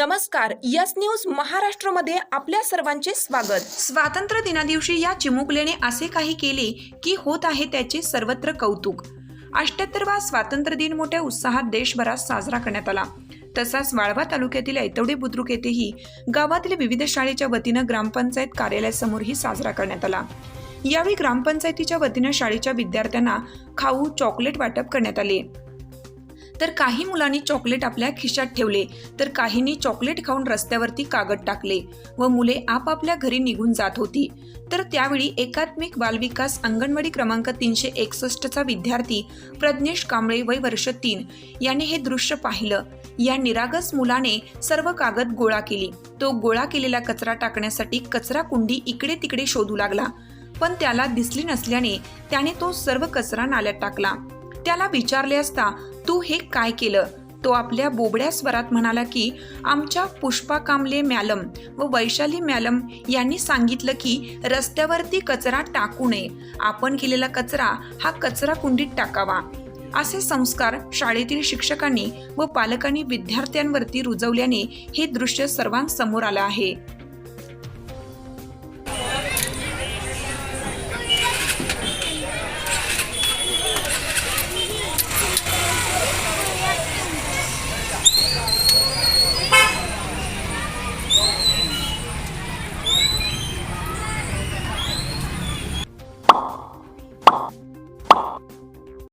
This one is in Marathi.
नमस्कार यस न्यूज महाराष्ट्रमध्ये आपल्या सर्वांचे स्वागत. स्वातंत्र्य दिनादिवशी या चिमुकलेने असे काही केले की होत आहे त्याचे सर्वत्र कौतुक. अष्ट्याहत्तरवा स्वातंत्र्य दिन मोठ्या उत्साहात देशभरात साजरा करण्यात आला. तसाच वाळवा तालुक्यातील ऐतवडे बुद्रुक येथेही गावातील विविध शाळेच्या वतीनं ग्रामपंचायत कार्यालयासमोरही साजरा करण्यात आला. यावेळी ग्रामपंचायतीच्या वतीनं शाळेच्या विद्यार्थ्यांना खाऊ चॉकलेट वाटप करण्यात आले. तर काही मुलांनी चॉकलेट आपल्या खिशात ठेवले तर काहींनी चॉकलेट खाऊन रस्त्यावरती कागद टाकले व मुले आपापल्या घरी निघून जात होती. तर त्यावेळी एकात्मिक बालविकास अंगणवाडी क्रमांक तीनशे एकसष्टचा विद्यार्थी प्रज्ञेश कांबळे वय वर्ष तीन याने हे दृश्य पाहिलं. या निरागस मुलाने सर्व कागद गोळा केली. तो गोळा केलेला कचरा टाकण्यासाठी कचरा कुंडी इकडे तिकडे शोधू लागला. पण त्याला दिसली नसल्याने त्याने तो सर्व कचरा नाल्यात टाकला. त्याला विचारले असता तू हे काय केलं? तो आपल्या बोबड्या स्वरात म्हणाला की आमच्या पुष्पा कामले मॅलम व वैशाली मॅलम यांनी सांगितलं की रस्त्यावरती कचरा टाकू नये. आपण केलेला कचरा हा कचरा कुंडीत टाकावा. असे संस्कार शाळेतील शिक्षकांनी व पालकांनी विद्यार्थ्यांवरती रुजवल्याने हे दृश्य सर्वांसमोर आलं आहे.